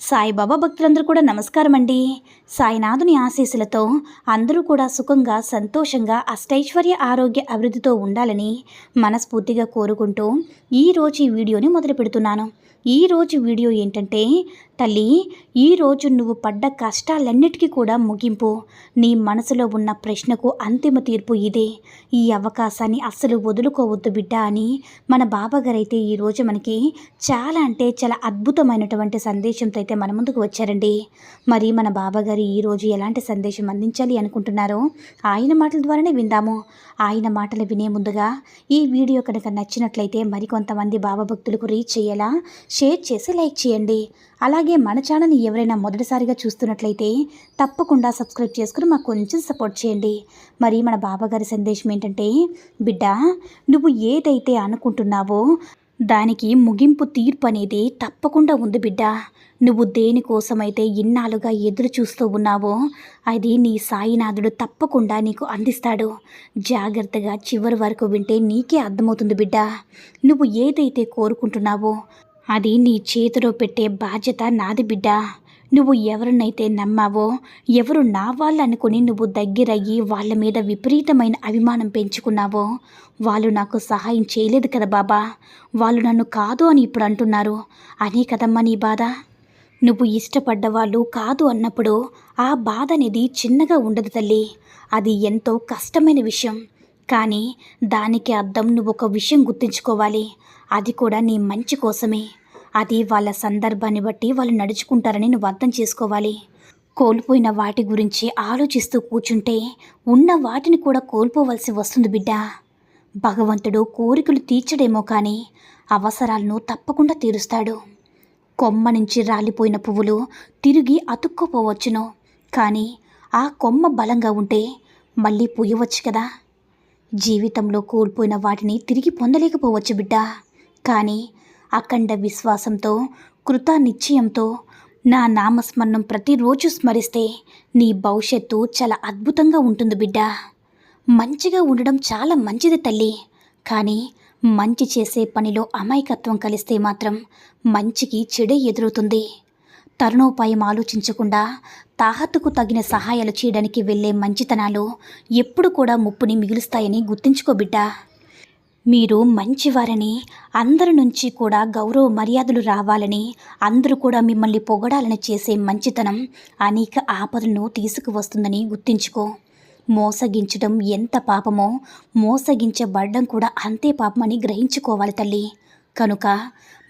సాయిబాబా భక్తులందరూ కూడా నమస్కారం అండి సాయినాథుని ఆశీస్సులతో అందరూ కూడా సుఖంగా సంతోషంగా అష్టైశ్వర్య ఆరోగ్య అభివృద్ధితో ఉండాలని మనస్ఫూర్తిగా కోరుకుంటూ ఈరోజు ఈ వీడియోని మొదలు పెడుతున్నాను. ఈరోజు వీడియో ఏంటంటే తల్లి ఈరోజు నువ్వు పడ్డ కష్టాలన్నిటికీ కూడా ముగింపు. నీ మనసులో ఉన్న ప్రశ్నకు అంతిమ తీర్పు ఇదే. ఈ అవకాశాన్ని అస్సలు వదులుకోవద్దు బిడ్డ అని మన బాబాగారైతే ఈరోజు మనకి చాలా అంటే చాలా అద్భుతమైనటువంటి సందేశంతో అయితే మన ముందుకు వచ్చారండి. మరి మన బాబాగారు ఈరోజు ఎలాంటి సందేశం అందించాలి అనుకుంటున్నారో ఆయన మాటల ద్వారానే విందాము. ఆయన మాటలు వినే ముందుగా ఈ వీడియో కనుక నచ్చినట్లయితే మరికొంతమంది బాబా భక్తులకు రీచ్ చేయేలా షేర్ చేసి లైక్ చేయండి. అలాగే మన ఛానల్ని ఎవరైనా మొదటిసారిగా చూస్తున్నట్లయితే తప్పకుండా సబ్స్క్రైబ్ చేసుకుని మాకు కొంచెం సపోర్ట్ చేయండి. మరి మన బాబాగారి సందేశం ఏంటంటే బిడ్డ నువ్వు ఏదైతే అనుకుంటున్నావో దానికి ముగింపు తీర్పు అనేది తప్పకుండా ఉంది బిడ్డ. నువ్వు దేనికోసమైతే ఇన్నాళ్ళుగా ఎదురు చూస్తూ ఉన్నావో అది నీ సాయినాథుడు తప్పకుండా నీకు అందిస్తాడు. జాగ్రత్తగా చివరి వరకు వింటే నీకే అర్థమవుతుంది బిడ్డ. నువ్వు ఏదైతే కోరుకుంటున్నావో అది నీ చేతిలో పెట్టే బాధ్యత నాది బిడ్డ. నువ్వు ఎవరినైతే నమ్మావో ఎవరు నా వాళ్ళు అనుకుని నువ్వు దగ్గరయ్యి వాళ్ళ మీద విపరీతమైన అభిమానం పెంచుకున్నావో వాళ్ళు నాకు సహాయం చేయలేదు కదా బాబా. వాళ్ళు నన్ను కాదు అని ఇప్పుడు అంటున్నారు. అనే కదమ్మా నీ బాధ? నువ్వు ఇష్టపడ్డ వాళ్ళు కాదు అన్నప్పుడు ఆ బాధ అనేది చిన్నగా ఉండదు తల్లి. అది ఎంతో కష్టమైన విషయం. కానీ దానికి అర్థం నువ్వు ఒక విషయం గుర్తుంచుకోవాలి. అది కూడా నీ మంచి కోసమే. అది వాళ్ళ సందర్భాన్ని బట్టి వాళ్ళు నడుచుకుంటారని నువ్వు అర్థం చేసుకోవాలి. కోల్పోయిన వాటి గురించి ఆలోచిస్తూ కూర్చుంటే ఉన్న వాటిని కూడా కోల్పోవలసి వస్తుంది బిడ్డ. భగవంతుడు కోరికలు తీర్చడేమో కానీ అవసరాలను తప్పకుండా తీరుస్తాడు. కొమ్మ నుంచి రాలిపోయిన పువ్వులు తిరిగి అతుక్కుపోవచ్చును. కానీ ఆ కొమ్మ బలంగా ఉంటే మళ్ళీ పూయవచ్చు కదా. జీవితంలో కోల్పోయిన వాటిని తిరిగి పొందలేకపోవచ్చు బిడ్డ. కానీ అఖండ విశ్వాసంతో కృత నిశ్చయంతో నా నామస్మరణం ప్రతిరోజు స్మరిస్తే నీ భవిష్యత్తు చాలా అద్భుతంగా ఉంటుంది బిడ్డ. మంచిగా ఉండడం చాలా మంచిది తల్లి. కానీ మంచి చేసే పనిలో అమాయకత్వం కలిస్తే మాత్రం మంచికి చెడే ఎదురవుతుంది. తరుణోపాయం ఆలోచించకుండా తాహతుకు తగిన సహాయాలు చేయడానికి వెళ్ళే మంచితనాలు ఎప్పుడు కూడా ముప్పుని మిగులుస్తాయని గుర్తుంచుకో బిడ్డా. మీరు మంచివారని అందరి నుంచి కూడా గౌరవ మర్యాదలు రావాలని అందరూ కూడా మిమ్మల్ని పొగడాలని చేసే మంచితనం అనేక ఆపదలను తీసుకువస్తుందని గుర్తించుకో. మోసగించడం ఎంత పాపమో మోసగించబడడం కూడా అంతే పాపమని గ్రహించుకోవాలి తల్లి. కనుక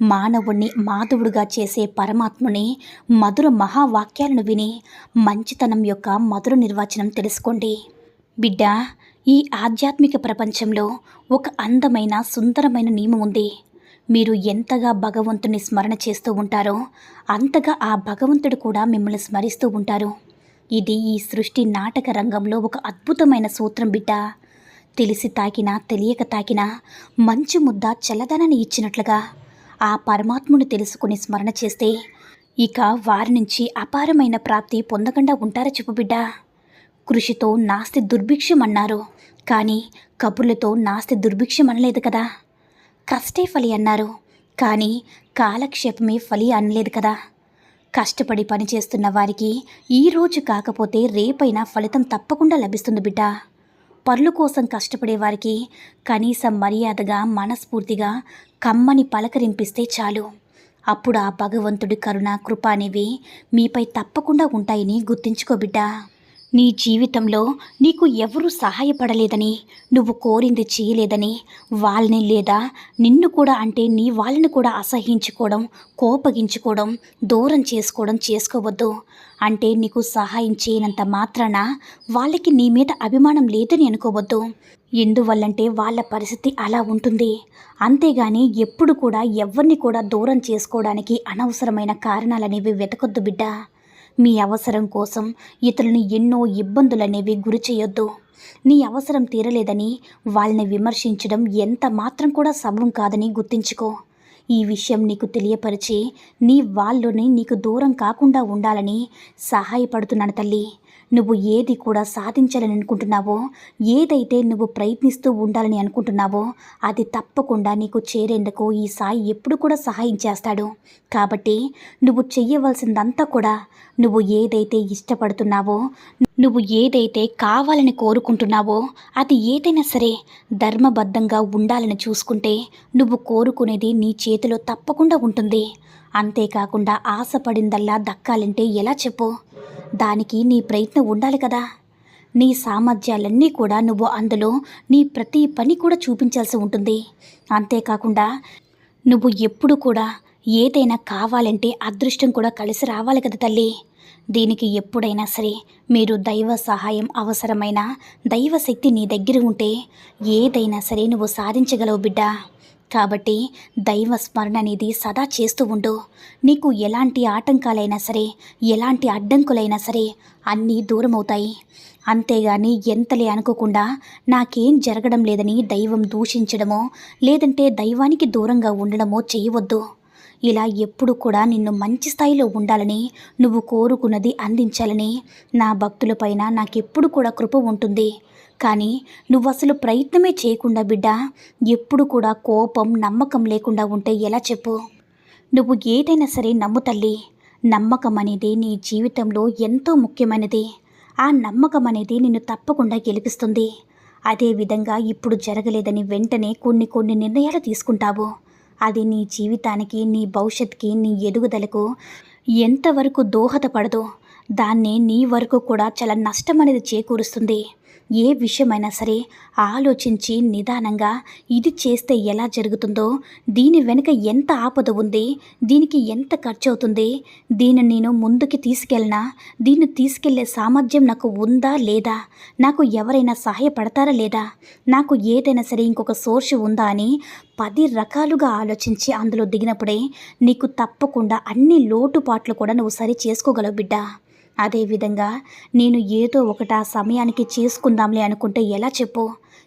మానవుణ్ణి మాధవుడుగా చేసే పరమాత్ముని మధుర మహావాక్యాలను విని మంచితనం యొక్క మధుర నిర్వచనం తెలుసుకోండి. బిడ్డ ఈ ఆధ్యాత్మిక ప్రపంచంలో ఒక అందమైన సుందరమైన నియమం ఉంది. మీరు ఎంతగా భగవంతుని స్మరణ చేస్తూ ఉంటారో అంతగా ఆ భగవంతుడు కూడా మిమ్మల్ని స్మరిస్తూ ఉంటారు. ఇది ఈ సృష్టి నాటక రంగంలో ఒక అద్భుతమైన సూత్రం బిడ్డ. తెలిసి తాకినా తెలియక తాకినా మంచు ముద్ద చల్లదనాన్ని ఇచ్చినట్లుగా ఆ పరమాత్ముని తెలుసుకుని స్మరణ చేస్తే ఇక వారి నుంచి అపారమైన ప్రాప్తి పొందకుండా ఉంటారా చెప్పు బిడ్డ. కృషితో నాస్తి దుర్భిక్షం అన్నారు కానీ కబుర్లతో నాస్తి దుర్భిక్షం అనలేదు కదా? కష్టే ఫలి అన్నారు. కానీ కాలక్షేపమే ఫలి అనలేదు కదా? కష్టపడి పనిచేస్తున్న వారికి ఈ రోజు కాకపోతే రేపైనా ఫలితం తప్పకుండా లభిస్తుంది బిడ్డ. పరుల కోసం కష్టపడే వారికి కనీసం మర్యాదగా మనస్ఫూర్తిగా కమ్మని పలకరింపిస్తే చాలు. అప్పుడు ఆ భగవంతుడి కరుణ కృప అనేవి మీపై తప్పకుండా ఉంటాయని గుర్తుంచుకో బిడ్డా. నీ జీవితంలో నీకు ఎవరూ సహాయపడలేదని నువ్వు కోరింది చేయలేదని వాళ్ళని లేదా నిన్ను కూడా అంటే నీ వాళ్ళని కూడా అసహించుకోవడం కోపగించుకోవడం దూరం చేసుకోవడం చేసుకోవద్దు. అంటే నీకు సహాయం చేయనంత మాత్రాన వాళ్ళకి నీ మీద అభిమానం లేదని అనుకోవద్దు. ఎందువల్లంటే వాళ్ళ పరిస్థితి అలా ఉంటుంది. అంతేగాని ఎప్పుడు కూడా ఎవరిని కూడా దూరం చేసుకోవడానికి అనవసరమైన కారణాలనేవి వెతకొద్దు బిడ్డ. మీ అవసరం కోసం ఇతరులని ఎన్నో ఇబ్బందులనేవి గురి చేయొద్దు. నీ అవసరం తీరలేదని వాళ్ళని విమర్శించడం ఎంత మాత్రం కూడా సబం కాదని గుర్తించుకో. ఈ విషయం నీకు తెలియపరిచి నీ వాళ్ళని నీకు దూరం కాకుండా ఉండాలని సహాయపడుతున్నాను తల్లి. నువ్వు ఏది కూడా సాధించాలని అనుకుంటున్నావో ఏదైతే నువ్వు ప్రయత్నిస్తూ ఉండాలని అనుకుంటున్నావో అది తప్పకుండా నీకు చేరేందుకు ఈ సాయి ఎప్పుడు కూడా సహాయం చేస్తాడు. కాబట్టి నువ్వు చెయ్యవలసిందంతా కూడా నువ్వు ఏదైతే ఇష్టపడుతున్నావో నువ్వు ఏదైతే కావాలని కోరుకుంటున్నావో అది ఏదైనా సరే ధర్మబద్ధంగా ఉండాలని చూసుకుంటే నువ్వు కోరుకునేది నీ చేతిలో తప్పకుండా ఉంటుంది. అంతేకాకుండా ఆశపడిందల్లా దక్కాలంటే ఎలా చెప్పు? దానికి నీ ప్రయత్నం ఉండాలి కదా. నీ సామర్థ్యాలన్నీ కూడా నువ్వు అందులో నీ ప్రతి పని కూడా చూపించాల్సి ఉంటుంది. అంతేకాకుండా నువ్వు ఎప్పుడు కూడా ఏదైనా కావాలంటే అదృష్టం కూడా కలిసి రావాలి కదా తల్లి. దీనికి ఎప్పుడైనా సరే మీరు దైవ సహాయం అవసరమైన దైవశక్తి నీ దగ్గర ఉంటే ఏదైనా సరే నువ్వు సాధించగలవు బిడ్డ. కాబట్టి దైవ స్మరణ అనేది సదా చేస్తూ ఉండు. నీకు ఎలాంటి ఆటంకాలైనా సరే ఎలాంటి అడ్డంకులైనా సరే అన్నీ దూరమవుతాయి. అంతేగాని ఎంతలే అనుకోకుండా నాకేం జరగడం లేదని దైవం దూషించడమో లేదంటే దైవానికి దూరంగా ఉండడమో చేయవద్దు. ఇలా ఎప్పుడు కూడా నిన్ను మంచి స్థాయిలో ఉండాలని నువ్వు కోరుకున్నది అందించాలని నా భక్తులపైన నాకెప్పుడు కూడా కృప ఉంటుంది. కానీ నువ్వు అసలు ప్రయత్నమే చేయకుండా బిడ్డ ఎప్పుడు కూడా కోపం నమ్మకం లేకుండా ఉంటే ఎలా చెప్పు? నువ్వు ఏదైనా సరే నమ్ము తల్లి. నమ్మకం అనేది నీ జీవితంలో ఎంతో ముఖ్యమైనది. ఆ నమ్మకం అనేది నిన్ను తప్పకుండా గెలిపిస్తుంది. అదేవిధంగా ఇప్పుడు జరగలేదని వెంటనే కొన్ని కొన్ని నిర్ణయాలు తీసుకుంటావు. అది నీ జీవితానికి నీ భవిష్యత్తుకి నీ ఎదుగుదలకు ఎంతవరకు దోహదపడదో దాన్ని నీ వరకు కూడా చాలా నష్టం అనేది చేకూరుస్తుంది. ఏ విషయమైనా సరే ఆలోచించి నిదానంగా ఇది చేస్తే ఎలా జరుగుతుందో దీని వెనుక ఎంత ఆపద ఉంది దీనికి ఎంత ఖర్చు అవుతుంది దీన్ని నేను ముందుకి తీసుకెళ్ళినా దీన్ని తీసుకెళ్ళే సామర్థ్యం నాకు ఉందా లేదా నాకు ఎవరైనా సహాయపడతారా లేదా నాకు ఏదైనా సరే ఇంకొక సోర్స్ ఉందా అని పది రకాలుగా ఆలోచించి అందులో దిగినప్పుడే నీకు తప్పకుండా అన్ని లోటుపాట్లు కూడా నువ్వు సరి చేసుకోగలవు బిడ్డ. అదేవిధంగా నేను ఏదో ఒకటి ఆ సమయానికి చేసుకుందాంలే అనుకుంటే ఎలా చెప్పు?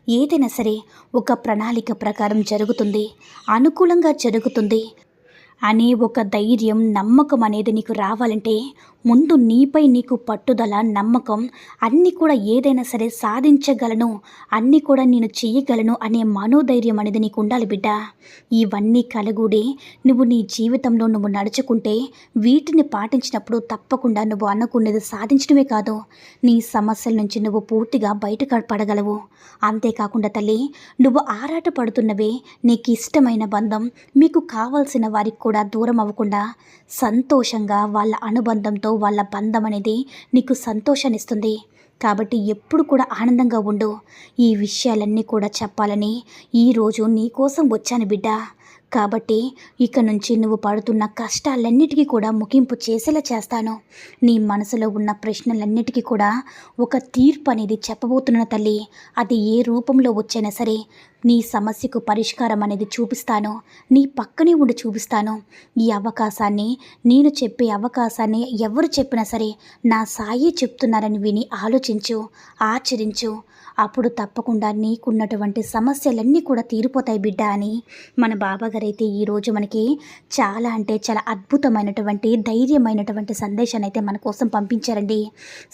ఏదైనా సరే ఒక ప్రణాళిక ప్రకారం జరుగుతుంది అనుకూలంగా జరుగుతుంది. అనే ఒక ధైర్యం నమ్మకం అనేది నీకు రావాలంటే ముందు నీపై నీకు పట్టుదల నమ్మకం అన్నీ కూడా ఏదైనా సరే సాధించగలను అన్నీ కూడా నేను చేయగలను అనే మనోధైర్యం అనేది నీకు ఉండాలి బిడ్డ. ఇవన్నీ కలగూడి నువ్వు నీ జీవితంలో నువ్వు నడుచుకుంటే వీటిని పాటించినప్పుడు తప్పకుండా నువ్వు అనుకున్నది సాధించడమే కాదు నీ సమస్యల నుంచి నువ్వు పూర్తిగా బయట పడగలవు. అంతేకాకుండా తల్లి నువ్వు ఆరాట పడుతున్నవే నీకు ఇష్టమైన బంధం మీకు కావాల్సిన వారికి కూడా దూరం అవ్వకుండా సంతోషంగా వాళ్ళ అనుబంధంతో వాళ్ళ బంధం అనేది నీకు సంతోషాన్నిస్తుంది. కాబట్టి ఎప్పుడు కూడా ఆనందంగా ఉండు. ఈ విషయాలన్నీ కూడా చెప్పాలని ఈరోజు నీ కోసం వచ్చాను బిడ్డ. కాబట్టి ఇక నుంచి నువ్వు పడుతున్న కష్టాలన్నిటికీ కూడా ముగింపు చేసేలా చేస్తాను. నీ మనసులో ఉన్న ప్రశ్నలన్నిటికీ కూడా ఒక తీర్పు అనేది చెప్పబోతున్న తల్లి. అది ఏ రూపంలో వచ్చైనా సరే నీ సమస్యకు పరిష్కారం అనేది చూపిస్తాను. నీ పక్కనే ఉండి చూపిస్తాను. ఈ అవకాశాన్ని నేను చెప్పే అవకాశాన్ని ఎవరు చెప్పినా సరే నా సాయి చెప్తున్నారని విని ఆలోచించు ఆచరించు. అప్పుడు తప్పకుండా నీకున్నటువంటి సమస్యలన్నీ కూడా తీరిపోతాయి బిడ్డ అని. మన బాబాగారైతే ఈరోజు మనకి చాలా అంటే చాలా అద్భుతమైనటువంటి ధైర్యమైనటువంటి సందేశాన్ని అయితే మన కోసం పంపించారండి.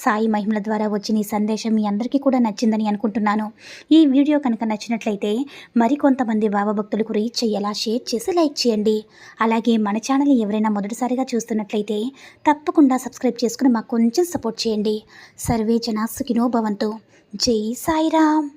సాయి మహిమల ద్వారా వచ్చిన ఈ సందేశం మీ అందరికీ కూడా నచ్చిందని అనుకుంటున్నాను. ఈ వీడియో కనుక నచ్చినట్లయితే మరికొంతమంది బాబా భక్తులకు రీచ్ అయ్యేలా షేర్ చేసి లైక్ చేయండి. అలాగే మన ఛానల్ ఎవరైనా మొదటిసారిగా చూస్తున్నట్లయితే తప్పకుండా సబ్స్క్రైబ్ చేసుకుని మాకు కొంచెం సపోర్ట్ చేయండి. సర్వే జనా సుఖినో భవంతు. జై సాయిరామ్